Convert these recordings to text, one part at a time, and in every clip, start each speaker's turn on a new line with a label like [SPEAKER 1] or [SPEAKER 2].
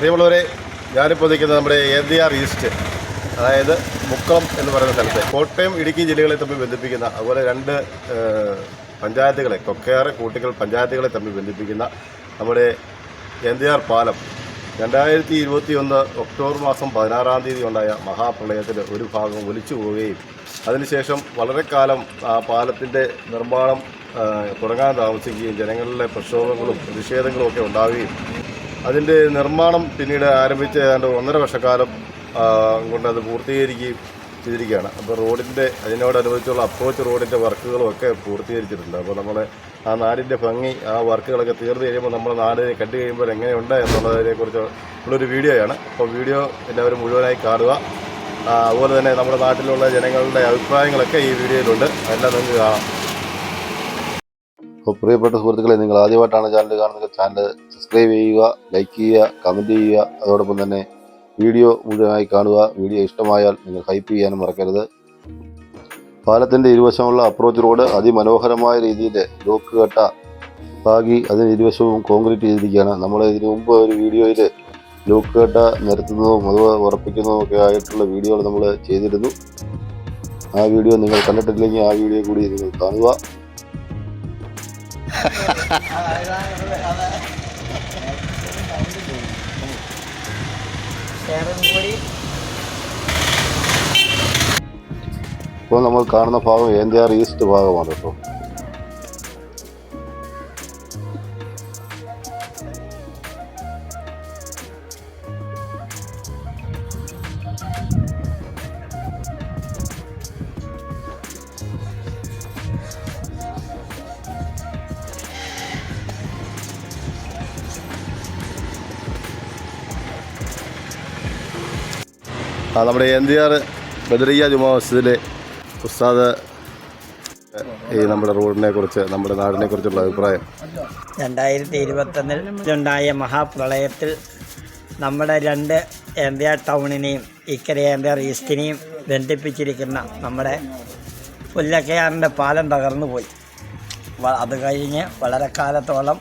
[SPEAKER 1] പ്രിയമുള്ളവരെ ഞാനിപ്പോൾ നിൽക്കുന്നത് നമ്മുടെ എ ഡി ആർ ഈസ്റ്റ് അതായത് മുക്കളം എന്ന് പറയുന്ന സ്ഥലത്ത്. കോട്ടയം ഇടുക്കി ജില്ലകളെ തമ്മിൽ ബന്ധിപ്പിക്കുന്ന അതുപോലെ രണ്ട് പഞ്ചായത്തുകളെ കൊക്കയാറ് കൂട്ടിക്കൽ പഞ്ചായത്തുകളെ തമ്മിൽ ബന്ധിപ്പിക്കുന്ന നമ്മുടെ എൻ ഡി ആർ പാലം രണ്ടായിരത്തി ഇരുപത്തി ഒന്ന് ഒക്ടോബർ മാസം പതിനാറാം തീയതി ഉണ്ടായ മഹാപ്രളയത്തിൽ ഒരു ഭാഗം ഒലിച്ചു പോവുകയും അതിനുശേഷം വളരെ കാലം ആ പാലത്തിന്റെ നിർമ്മാണം തുടങ്ങാൻ താമസിക്കുകയും ജനങ്ങളിലെ പ്രക്ഷോഭങ്ങളും പ്രതിഷേധങ്ങളും ഒക്കെ ഉണ്ടാവുകയും അതിന്റെ നിർമ്മാണം പിന്നീട് ആരംഭിച്ച ഏതാണ്ട് ഒന്നര വർഷക്കാലം കൊണ്ട് അത് പൂർത്തീകരിക്കുകയും ചെയ്തിരിക്കുകയാണ്. അപ്പോൾ റോഡിന്റെ അതിനോടനുബന്ധിച്ചുള്ള അപ്രോച്ച് റോഡിന്റെ വർക്കുകളൊക്കെ പൂർത്തീകരിച്ചിട്ടുണ്ട്. അപ്പോൾ നമ്മൾ ആ നാടിന്റെ ഭംഗി ആ വർക്കുകളൊക്കെ തീർന്നു കഴിയുമ്പോൾ നമ്മുടെ നാടിനെ കണ്ടു കഴിയുമ്പോൾ എങ്ങനെയുണ്ട് എന്നുള്ളതിനെക്കുറിച്ച് ഉള്ളൊരു വീഡിയോയാണ് അപ്പോൾ വീഡിയോ എല്ലാവരും മുഴുവനായി കാണുക. അതുപോലെ തന്നെ നമ്മുടെ നാട്ടിലുള്ള ജനങ്ങളുടെ അഭിപ്രായങ്ങളൊക്കെ ഈ വീഡിയോയിലുണ്ട് അതെല്ലാം നിങ്ങൾക്ക് കാണാം.
[SPEAKER 2] അപ്പോൾ പ്രിയപ്പെട്ട സുഹൃത്തുക്കളെ നിങ്ങൾ ആദ്യമായിട്ടാണ് ചാനൽ കാണുന്നത് ചാനൽ സബ്സ്ക്രൈബ് ചെയ്യുക ലൈക്ക് ചെയ്യുക കമന്റ് ചെയ്യുക അതോടൊപ്പം തന്നെ വീഡിയോ മുഴുവനായി കാണുക. വീഡിയോ ഇഷ്ടമായാൽ നിങ്ങൾ ഹൈപ്പ് ചെയ്യാനും മറക്കരുത്. പാലത്തിന്റെ ഇരുവശമുള്ള അപ്രോച്ച് റോഡ് അതിമനോഹരമായ രീതിയിൽ ലോക്ക് കട്ട ആകി അതിന് ഇരുവശവും കോൺക്രീറ്റ് ചെയ്തിരിക്കുകയാണ്. നമ്മൾ ഇതിനു മുമ്പ് ഒരു വീഡിയോയിൽ ലോക്ക് കട്ട നിരത്തുന്നതും അത് ഉറപ്പിക്കുന്നതും ഒക്കെ ആയിട്ടുള്ള വീഡിയോകൾ നമ്മൾ ചെയ്തിരുന്നു. ആ വീഡിയോ നിങ്ങൾ കണ്ടിട്ടില്ലെങ്കിൽ ആ വീഡിയോ കൂടി നിങ്ങൾ കാണുക. ഇപ്പോൾ നമ്മൾ കാണുന്ന ഭാഗം ഏന്ത്യാർ ഈസ്റ്റ് ഭാഗമാണ് കേട്ടോ.
[SPEAKER 1] നമ്മുടെ എൻ ഡി ആർ ബദറിയ ജുമാ മസ്ജിദിലെ ഉസ്താദ് ഈ നമ്മുടെ റോഡിനെ കുറിച്ച് നമ്മുടെ നാടിനെ കുറിച്ചുള്ള അഭിപ്രായം.
[SPEAKER 3] രണ്ടായിരത്തി ഇരുപത്തൊന്നിൽ ഉണ്ടായ മഹാപ്രളയത്തിൽ നമ്മുടെ രണ്ട് എംബിആർ ടൗണിനെയും ഇക്കരെ എംബിആർ ഈസ്റ്റിനെയും ബന്ധിപ്പിച്ചിരിക്കുന്ന നമ്മുടെ പുല്ലക്കയാറിന്റെ പാലം തകർന്നു പോയി. അത് കഴിഞ്ഞ് വളരെ കാലത്തോളം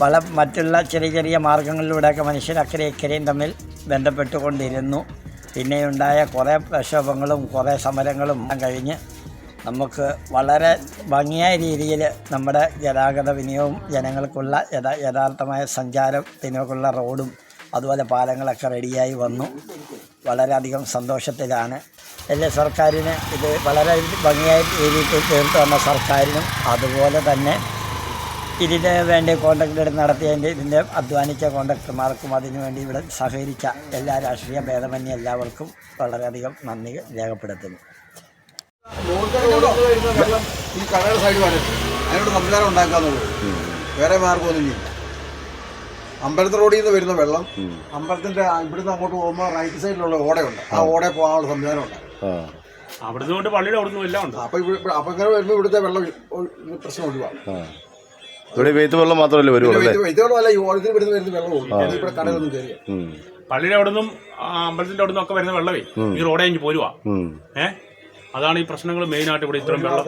[SPEAKER 3] പല മറ്റുള്ള ചെറിയ ചെറിയ മാർഗങ്ങളിലൂടെയൊക്കെ മനുഷ്യർ അക്കരെ ഇക്കരെയും തമ്മിൽ ബന്ധപ്പെട്ടുകൊണ്ടിരുന്നു. പിന്നെയുണ്ടായ കുറേ പ്രക്ഷോഭങ്ങളും കുറേ സമരങ്ങളും കഴിഞ്ഞ് നമുക്ക് വളരെ ഭംഗിയായ രീതിയിൽ നമ്മുടെ ഗതാഗത വിനിയോഗം ജനങ്ങൾക്കുള്ള യഥാ യഥാർത്ഥമായ സഞ്ചാരത്തിനൊക്കെയുള്ള റോഡും അതുപോലെ പാലങ്ങളൊക്കെ റെഡിയായി വന്നു. വളരെയധികം സന്തോഷത്തിലാണ്. എല്ലാ സർക്കാരിന് ഇത് വളരെ ഭംഗിയായ രീതിയിൽ തീർത്തു വന്ന സർക്കാരിനും അതുപോലെ തന്നെ ഇതിന് വേണ്ടി കോൺട്രാക്ട് നടത്തിയതിന്റെ ഇതിന്റെ അധ്വാനിച്ച കോൺട്രാക്ടർമാർക്കും അതിനുവേണ്ടി ഇവിടെ സഹകരിച്ച എല്ലാ രാഷ്ട്രീയ ഭേദമന്യ എല്ലാവർക്കും വളരെയധികം നന്ദി രേഖപ്പെടുത്തുന്നു.
[SPEAKER 4] ഈ കടയുടെ സൈഡ് വരട്ടെ അതിനോട് വേറെ മാർഗമൊന്നും ഇല്ല അമ്പലത്തെ റോഡിൽ നിന്ന് വരുന്ന വെള്ളം അമ്പലത്തിന്റെ ഇവിടുന്ന് അങ്ങോട്ട് പോകുമ്പോൾ റൈറ്റ് സൈഡിലുള്ള ഓടയുണ്ട്. ആ ഓടെ പോകാനുള്ള സംവിധാനം ഉണ്ട്.
[SPEAKER 1] ആ.
[SPEAKER 5] അവിടുന്ന് കൊണ്ട് പള്ളിയുടെ അവിടുന്ന് എല്ലാം ഉണ്ട്.
[SPEAKER 4] അപ്പൊ ഇവിടെ അപ്പൊ ഇങ്ങനെ വരുമ്പോൾ ഇവിടുത്തെ വെള്ളം പ്രശ്നം ഒഴിവാണ്
[SPEAKER 1] ഇവിടെ വെയ്ത്ത് വെള്ളം മാത്രമല്ലേ വരുവുള്ളൂ അല്ലേ?
[SPEAKER 4] വെള്ളം ഈ ഓടത്തിൽ നിന്ന് വരുന്ന വെള്ളം ഇവിടെ കടയിലൊന്നും കയറിയ.
[SPEAKER 5] പള്ളിയുടെ നിന്നും അമ്പലത്തിന്റെ അവിടെ ഒക്കെ വരുന്ന വെള്ളമേ. ഈ റോഡേ ഇങ്ങ് പോരുവാ.
[SPEAKER 1] ഉം.
[SPEAKER 5] ഏ? അതാണ് ഈ പ്രശ്നങ്ങൾ മെയിൻ ആയിട്ട് ഇവിടെ ഇത്രയും വെള്ളം.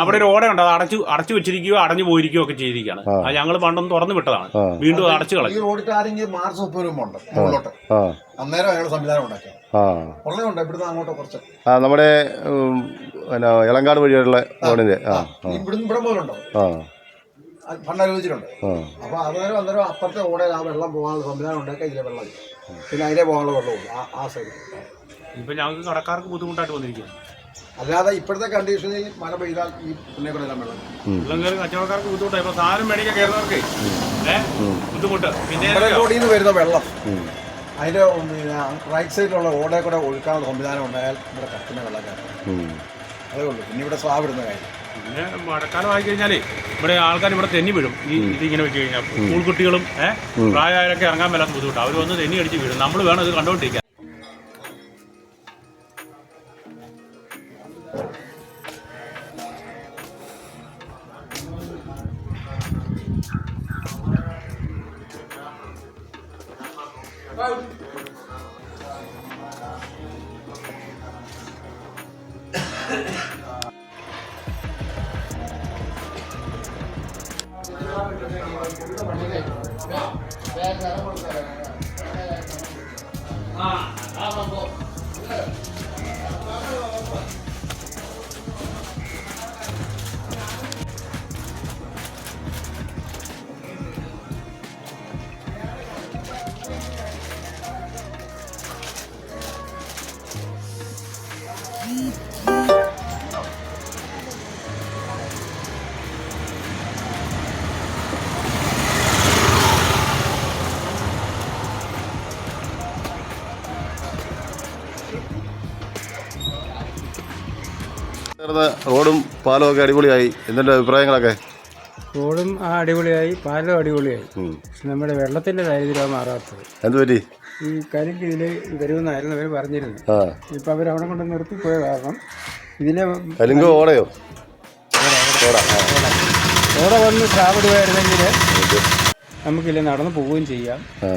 [SPEAKER 5] അവിടെ ഒരു ഓടയുണ്ട് അത് അടച്ചു അടച്ചു വെച്ചിരിക്കുകയോ അടഞ്ഞു പോയിരിക്കുകയോ ഒക്കെ ചെയ്തിരിക്കുകയാണ്. അത് ഞങ്ങൾ പണ്ടൊന്ന് തുറന്നു വിട്ടതാണ്. വീണ്ടും അത് അടച്ചു
[SPEAKER 4] ഈ
[SPEAKER 5] കളഞ്ഞു
[SPEAKER 4] മാർച്ച് മുപ്പത് ഉണ്ട് മുകളിലോട്ട്.
[SPEAKER 1] ആ.
[SPEAKER 4] അന്നേരം അയാൾ സംവിധാനം ഉണ്ടാക്കിയത്
[SPEAKER 1] ആ.
[SPEAKER 4] ഉണ്ട്
[SPEAKER 1] നമ്മുടെ ഇളങ്കാട് വഴിയുള്ള റോഡിന്റെ ആ
[SPEAKER 4] ഇവിടുന്ന് ഇവിടെ മുതലുണ്ടോ
[SPEAKER 1] ആ.
[SPEAKER 4] ഫണ്ട് അനുവദിച്ചിട്ടുണ്ട്
[SPEAKER 1] അപ്പോൾ
[SPEAKER 4] അപ്പൊ അന്നേരം അന്നേരം അപ്പുറത്തെ ഓടയിൽ ആ വെള്ളം പോകാനുള്ള സംവിധാനം ഉണ്ടാക്കി ഇതിലെ വെള്ളം പിന്നെ അതിലെ പോകാനുള്ള വെള്ളവും ആ ആ സൈഡിൽ
[SPEAKER 5] ഇപ്പൊ ഞങ്ങൾക്ക് കടക്കാർക്ക് ബുദ്ധിമുട്ടായിട്ട് വന്നിരിക്കുകയാണ്.
[SPEAKER 4] അല്ലാതെ ഇപ്പോഴത്തെ കണ്ടീഷനിൽ മഴ പെയ്താൽ ഈ പിന്നെ കൂടെ എല്ലാം വെള്ളം
[SPEAKER 5] വെള്ളം കയറി കച്ചവടക്കാർക്ക് ബുദ്ധിമുട്ടായി ഇപ്പൊ സാധനം മേടിക്കാൻ കയറുന്നവർക്ക് ഏ? ബുദ്ധിമുട്ട്. പിന്നെ
[SPEAKER 4] റോഡിൽ നിന്ന് വരുന്ന വെള്ളം. അതിന്റെ റൈറ്റ് സൈഡിലുള്ള ഓടേ കൂടെ ഒഴുക്കാനുള്ള സംവിധാനം ഉണ്ടായാൽ ഇവിടെ കഷ്ടമേ വെള്ളം കയറും. അതേ ഉള്ളൂ പിന്നെ ഇവിടെ സ്വാവിടുന്ന കാര്യം.
[SPEAKER 5] പിന്നെ മഴക്കാലം ആയി കഴിഞ്ഞാലേ ഇവിടെ ആൾക്കാർ ഇവിടെ തെന്നി വീഴും. ഈ ഇതിങ്ങനെ വെച്ച് കഴിഞ്ഞാൽ സ്കൂൾ കുട്ടികളും ഏഹ് പ്രായമായവരൊക്കെ ഇറങ്ങാൻ മേലാത്ത ബുദ്ധിമുട്ടാണ്. അവർ വന്ന് തെന്നി അടിച്ച് വീഴും. നമ്മൾ വേണം ഇത് കണ്ടുകൊണ്ടിരിക്കാൻ.
[SPEAKER 1] ஆ. ഒക്കെ അടിപൊളിയായി. എന്തിന്റെ അഭിപ്രായങ്ങളൊക്കെ?
[SPEAKER 6] റോഡും ആ അടിപൊളിയായി പാലും അടിപൊളിയായി. നമ്മുടെ വെള്ളത്തിന്റെ ദാരിദ്ര്യമാണ് മാറാത്തത്.
[SPEAKER 1] എന്ത് പറ്റി?
[SPEAKER 6] ഈ കരിക്ക് ഇതിൽ വരുമെന്നായിരുന്നു അവർ പറഞ്ഞിരുന്നത്.
[SPEAKER 1] ആ.
[SPEAKER 6] ഇപ്പം അവർ അവിടെ കൊണ്ട് നിർത്തിപ്പോയ കാരണം ഇതിലെ
[SPEAKER 1] കലിങ്കോ ഓടയോ?
[SPEAKER 6] ഓട വന്ന് സ്രാവിടുമായിരുന്നെങ്കിൽ നമുക്കില്ല നടന്നു പോവുകയും ചെയ്യാം.
[SPEAKER 1] ആ.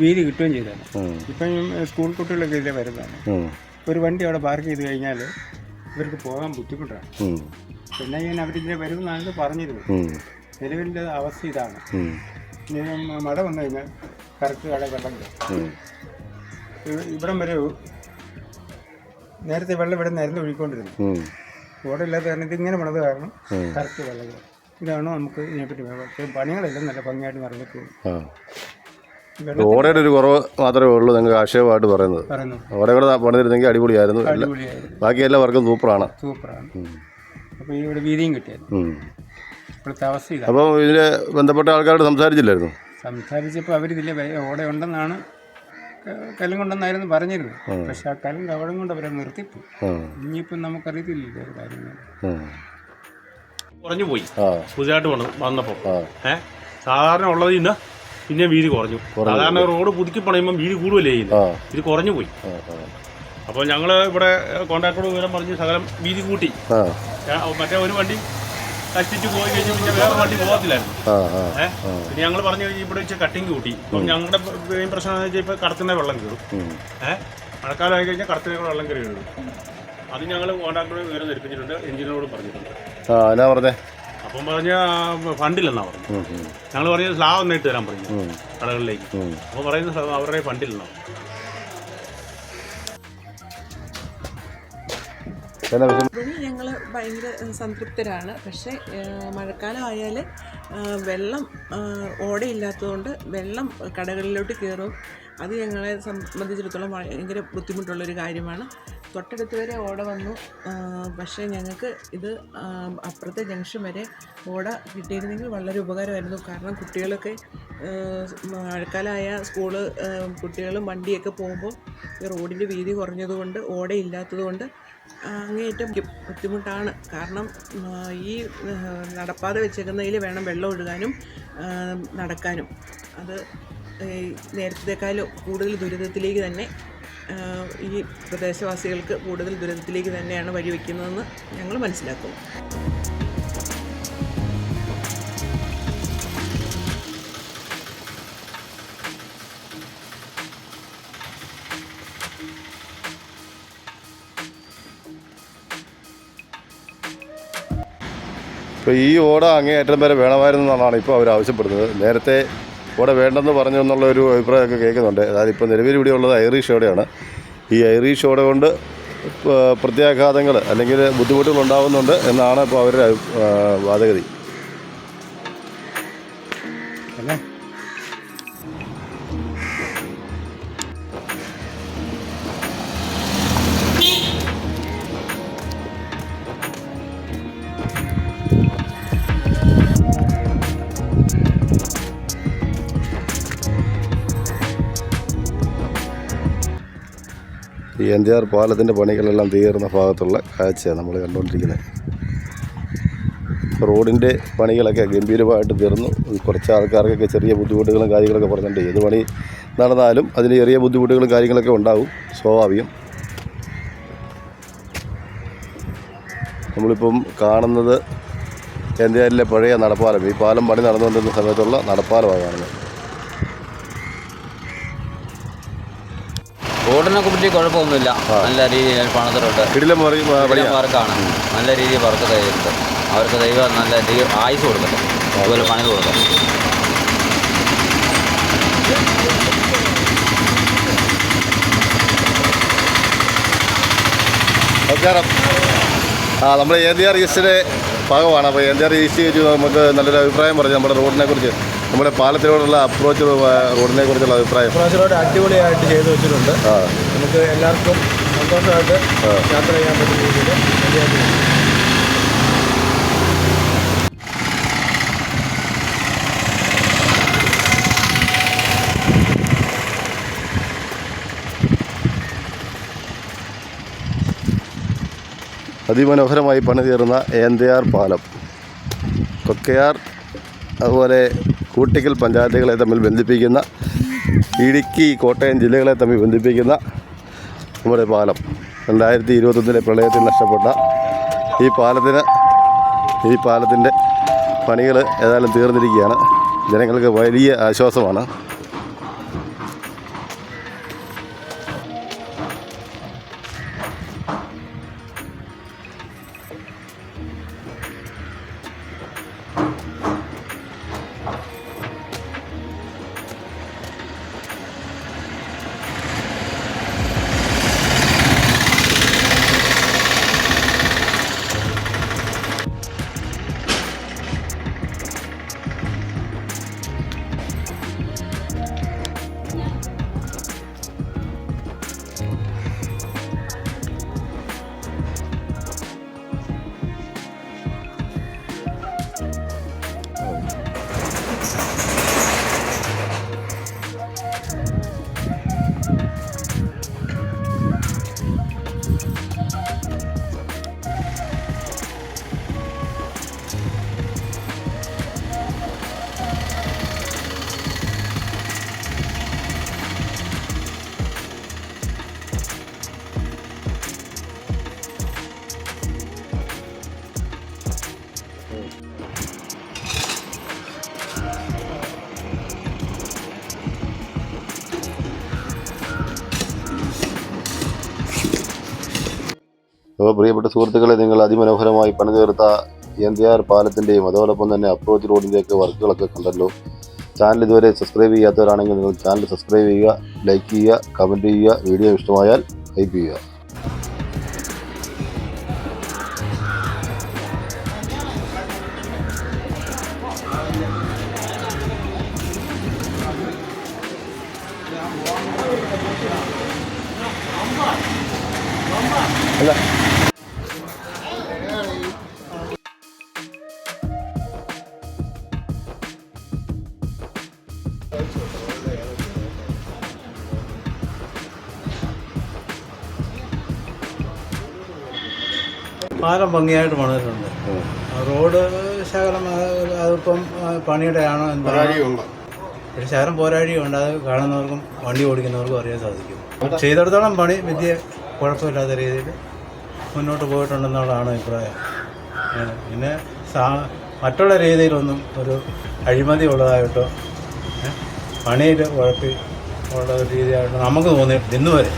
[SPEAKER 6] വീതി കിട്ടുകയും ചെയ്താണ്
[SPEAKER 1] ഉം.
[SPEAKER 6] ഇപ്പം സ്കൂൾ കുട്ടികളൊക്കെ ഇതിലെ വരുന്നതാണ്.
[SPEAKER 1] ഉം.
[SPEAKER 6] ഒരു വണ്ടി അവിടെ പാർക്ക് ചെയ്ത് കഴിഞ്ഞാൽ ഇവർക്ക് പോകാൻ ബുദ്ധിമുട്ടാണ്. പിന്നെ ഞാൻ അവരിങ്ങനെ വരുമെന്നാണ്
[SPEAKER 1] പറഞ്ഞിരുന്നു.
[SPEAKER 6] നിലവിലെ അവസ്ഥ ഇതാണ്. മഴ വന്നു കഴിഞ്ഞാൽ കറക്റ്റ് കട വെള്ളം ഇവിടം വരെ നേരത്തെ വെള്ളം ഇവിടെ നിരന്ന് ഒഴുകിക്കൊണ്ടിരുന്നു.
[SPEAKER 1] ഓടെ
[SPEAKER 6] ഓടില്ലാത്ത കാരണം ഇതിങ്ങനെ പണിത് കാരണം കറക്റ്റ് വെള്ളം ഇതാണ് നമുക്ക് ഇതിനെപ്പറ്റി പണികളെല്ലാം നല്ല ഭംഗിയായിട്ട് നടന്നിട്ടുള്ളൂ
[SPEAKER 1] ഓടയുടെ ഒരു കുറവ് മാത്രമേ ഉള്ളൂ നിങ്ങൾക്ക് ആക്ഷേപമായിട്ട് പറയുന്നത്.
[SPEAKER 6] പറയുന്നു.
[SPEAKER 1] ഓടെ കൂടെ പണിതിരുന്നെങ്കിൽ അടിപൊളിയായിരുന്നു. ബാക്കി എല്ലാ വർക്കും സൂപ്പറാണ്.
[SPEAKER 6] സൂപ്പറാണ്. അപ്പോൾ ഈ ഇവിടെ വീതിയും
[SPEAKER 1] അപ്പോൾ ഇതിന് ബന്ധപ്പെട്ട ആൾക്കാരോട് സംസാരിച്ചില്ലായിരുന്നു?
[SPEAKER 6] സംസാരിച്ചപ്പോൾ അവർ ഓടെ ഉണ്ടെന്നാണ് കല്ലും കൊണ്ടെന്നായിരുന്നു പറഞ്ഞിരുന്നത്. പക്ഷെ ആ കല്ലും കവളം കൊണ്ട് അവരെ നിർത്തിപ്പോയി.
[SPEAKER 1] ആ
[SPEAKER 6] ഇനിയിപ്പം നമുക്കറിയത്തില്ലല്ലോ കാര്യങ്ങൾ.
[SPEAKER 5] കുറഞ്ഞു പോയി പുതിയതായിട്ട് വന്നു വന്നപ്പോൾ ഏഹ് സാധാരണ ഉള്ളത് നിന്ന് പിന്നെ വീതി കുറഞ്ഞു. സാധാരണ റോഡ് പുതുക്കി പണയുമ്പോൾ വീതി കൂടുതലേ ഇത് കുറഞ്ഞു പോയി.
[SPEAKER 1] അപ്പൊ ഞങ്ങൾ
[SPEAKER 5] അപ്പോൾ ഞങ്ങൾ ഇവിടെ കോൺട്രാക്ടറോട് വിവരം പറഞ്ഞ് സകലം വീതി കൂട്ടി. മറ്റേ ഒരു വണ്ടി കഷ്ടിച്ച് പോയി കഴിഞ്ഞ് പിന്നെ വേറെ വണ്ടി പോകത്തില്ലായിരുന്നു. ഏഹ് പിന്നെ ഞങ്ങൾ പറഞ്ഞു കഴിഞ്ഞാൽ ഇവിടെ വെച്ച് കട്ടിങ് കൂട്ടി. അപ്പം ഞങ്ങളുടെ മെയിൻ പ്രശ്നം എന്ന് വെച്ചാൽ ഇപ്പോൾ കടത്തുന്ന വെള്ളം കയറും. ഏഹ് മഴക്കാലമായി കഴിഞ്ഞാൽ കടത്തിന്റെ വെള്ളം കയറി അത് ഞങ്ങൾ കോൺട്രാക്ടറോട് വിവരം ധരിപ്പിച്ചിട്ടുണ്ട് എഞ്ചിനീയറോടും പറഞ്ഞിട്ടുണ്ട്.
[SPEAKER 1] ആ എന്നാ പറഞ്ഞേ?
[SPEAKER 5] അപ്പം പറഞ്ഞ ഫണ്ടില്ലെന്നാ പറഞ്ഞു ഞങ്ങൾ പറഞ്ഞ സ്ലാബ് ഒന്ന് ഇട്ട് തരാൻ പറഞ്ഞു. കടകളിലേക്ക്.
[SPEAKER 1] അപ്പൊ
[SPEAKER 5] അപ്പോൾ സ- അവരുടെ ഫണ്ടില്ലെന്നാ
[SPEAKER 7] ഞങ്ങൾ ഭയങ്കര സംതൃപ്തരാണ്. പക്ഷേ മഴക്കാലം മഴക്കാലമായാൽ വെള്ളം ഓടയില്ലാത്തതുകൊണ്ട് വെള്ളം കടകളിലോട്ട് കയറും അത് ഞങ്ങളെ സംബന്ധിച്ചിടത്തോളം ഭയങ്കര ബുദ്ധിമുട്ടുള്ളൊരു കാര്യമാണ്. തൊട്ടടുത്ത് വരെ ഓട വന്നു. പക്ഷേ ഞങ്ങൾക്ക് ഇത് അപ്പുറത്തെ ജംഗ്ഷൻ വരെ ഓട കിട്ടിയിരുന്നെങ്കിൽ വളരെ ഉപകാരമായിരുന്നു. കാരണം കുട്ടികളൊക്കെ മഴക്കാലമായ സ്കൂൾ കുട്ടികളും വണ്ടിയൊക്കെ പോകുമ്പോൾ റോഡിന്റെ വീതി കുറഞ്ഞതുകൊണ്ട് ഓടയില്ലാത്തതുകൊണ്ട് അങ്ങേയറ്റം ബുദ്ധി- ബുദ്ധിമുട്ടാണ്. കാരണം ഈ നടപ്പാത വെച്ചേക്കുന്നതിൽ വേണം വെള്ളം ഒഴുകാനും നടക്കാനും. അത് ഈ നേരത്തേക്കാളും കൂടുതൽ ദുരിതത്തിലേക്ക് തന്നെ ഈ പ്രദേശവാസികൾക്ക് കൂടുതൽ ദുരിതത്തിലേക്ക് തന്നെയാണ് വഴിവെക്കുന്നതെന്ന് ഞങ്ങൾ മനസ്സിലാക്കുന്നു.
[SPEAKER 1] ഇപ്പോൾ ഈ ഓട അങ്ങേയറ്റം വരെ വേണമായിരുന്നു എന്നാണ് ഇപ്പോൾ അവർ ആവശ്യപ്പെടുന്നത്. നേരത്തെ ഓട വേണ്ടെന്ന് പറഞ്ഞു എന്നുള്ള ഒരു അഭിപ്രായമൊക്കെ കേൾക്കുന്നുണ്ട്. അതായത് ഇപ്പോൾ നിലവിൽ ഇവിടെ ഉള്ളത് ഐറിഷ് ഓടയാണ്. ഈ ഐറിഷ് ഓട കൊണ്ട് പ്രത്യാഘാതങ്ങൾ അല്ലെങ്കിൽ ബുദ്ധിമുട്ടുകൾ ഉണ്ടാകുന്നുണ്ട് എന്നാണ് ഇപ്പോൾ അവരുടെ വാദഗതി. ഈ എൻ ജി ആർ പാലത്തിന്റെ പണികളെല്ലാം തീർന്ന ഭാഗത്തുള്ള കാഴ്ചയാണ് നമ്മൾ കണ്ടുകൊണ്ടിരിക്കുന്നത്. റോഡിന്റെ പണികളൊക്കെ ഗംഭീരമായിട്ട് തീർന്നു. കുറച്ച് ആൾക്കാർക്കൊക്കെ ചെറിയ ബുദ്ധിമുട്ടുകളും കാര്യങ്ങളൊക്കെ പറഞ്ഞിട്ടുണ്ട്. ഏത് പണി നടന്നാലും അതിന് ചെറിയ ബുദ്ധിമുട്ടുകളും കാര്യങ്ങളൊക്കെ ഉണ്ടാവും സ്വാഭാവികം. നമ്മളിപ്പം കാണുന്നത് എന്തേരിലെ പഴയ നടപ്പാലം. ഈ പാലം പണി നടന്നുകൊണ്ടിരുന്ന സമയത്തുള്ള നടപ്പാലമാണ് കാണുന്നത്
[SPEAKER 8] റോഡിനൊക്കെ പറ്റി കുഴപ്പമൊന്നുമില്ല. നല്ല രീതിയിൽ
[SPEAKER 1] പണത്തിലോട്ട്
[SPEAKER 8] റോഡ് നല്ല രീതിയിൽ വർക്ക് ചെയ്തിട്ടുണ്ട് അവർക്ക് ദൈവം നല്ല ദൈവം ആയുസ് കൊടുക്കട്ടെ. അതുപോലെ പണി കൊടുക്കട്ടെ
[SPEAKER 1] നമസ്കാരം. ആ നമ്മുടെ എ ഡി ആർ ഈസ്റ്റിന്റെ ഭാഗമാണ്. അപ്പോൾ എ ഡി ആർ ഈസ്റ്റ് നമുക്ക് നല്ലൊരു അഭിപ്രായം പറഞ്ഞു നമ്മുടെ റോഡിനെ കുറിച്ച് നമ്മുടെ പാലത്തിനോടുള്ള അപ്രോച്ച് റോഡിനെ കുറിച്ചുള്ള അഭിപ്രായം.
[SPEAKER 5] പ്രാവശ്യമായിട്ട് അടിപൊളിയായിട്ട് ചെയ്തു വെച്ചിട്ടുണ്ട്. നമുക്ക് എല്ലാവർക്കും സന്തോഷമായിട്ട് യാത്ര ചെയ്യാൻ പറ്റുന്ന രീതിയിൽ
[SPEAKER 1] അതിമനോഹരമായി പണി തീർന്ന ഏന്തയാർ പാലം. കൊക്കയാർ അതുപോലെ കൂട്ടിക്കൽ പഞ്ചായത്തുകളെ തമ്മിൽ ബന്ധിപ്പിക്കുന്ന ഇടുക്കി കോട്ടയം ജില്ലകളെ തമ്മിൽ ബന്ധിപ്പിക്കുന്ന നമ്മുടെ പാലം. രണ്ടായിരത്തി ഇരുപത്തൊന്നിലെ പ്രളയത്തിൽ നഷ്ടപ്പെട്ട ഈ പാലത്തിന് ഈ പാലത്തിന്റെ പണികൾ ഏതായാലും തീർന്നിരിക്കുകയാണ്. ജനങ്ങൾക്ക് വലിയ ആശ്വാസമാണ്.
[SPEAKER 2] അപ്പോൾ പ്രിയപ്പെട്ട സുഹൃത്തുക്കളെ നിങ്ങൾ അതിമനോഹരമായി പണി തീർത്ത എൻ പാലത്തിന്റെയും അതോടൊപ്പം തന്നെ അപ്രോച്ച് റോഡിന്റെയൊക്കെ വർക്കുകളൊക്കെ കണ്ടല്ലോ. ചാനൽ ഇതുവരെ സബ്സ്ക്രൈബ് ചെയ്യാത്തവരാണെങ്കിൽ നിങ്ങൾ ചാനൽ സബ്സ്ക്രൈബ് ചെയ്യുക ലൈക്ക് ചെയ്യുക കമന്റ് ചെയ്യുക വീഡിയോ ഇഷ്ടമായാൽ ലൈക്ക് ചെയ്യുക.
[SPEAKER 5] പാലം ഭംഗിയായിട്ട് പണിതിട്ടുണ്ട്. റോഡ് ശകലം അതിപ്പം പണിയുടെ ആണോ എന്താ ഒരു ശകലം പോരാഴിയുണ്ട് അത് കാണുന്നവർക്കും വണ്ടി ഓടിക്കുന്നവർക്കും അറിയാൻ സാധിക്കും. ചെയ്തെടുത്തോളം പണി വിദ്യ കുഴപ്പമില്ലാത്ത രീതിയിൽ മുന്നോട്ട് പോയിട്ടുണ്ടെന്നുള്ളതാണ് അഭിപ്രായം. പിന്നെ സാ മറ്റുള്ള രീതിയിലൊന്നും ഒരു അഴിമതി ഉള്ളതായിട്ടോ പണിയിൽ കുഴപ്പമുള്ള ഉള്ള ഒരു രീതിയായിട്ട് നമുക്ക് തോന്നിയിട്ടുണ്ട് ഇന്ന് വരെ.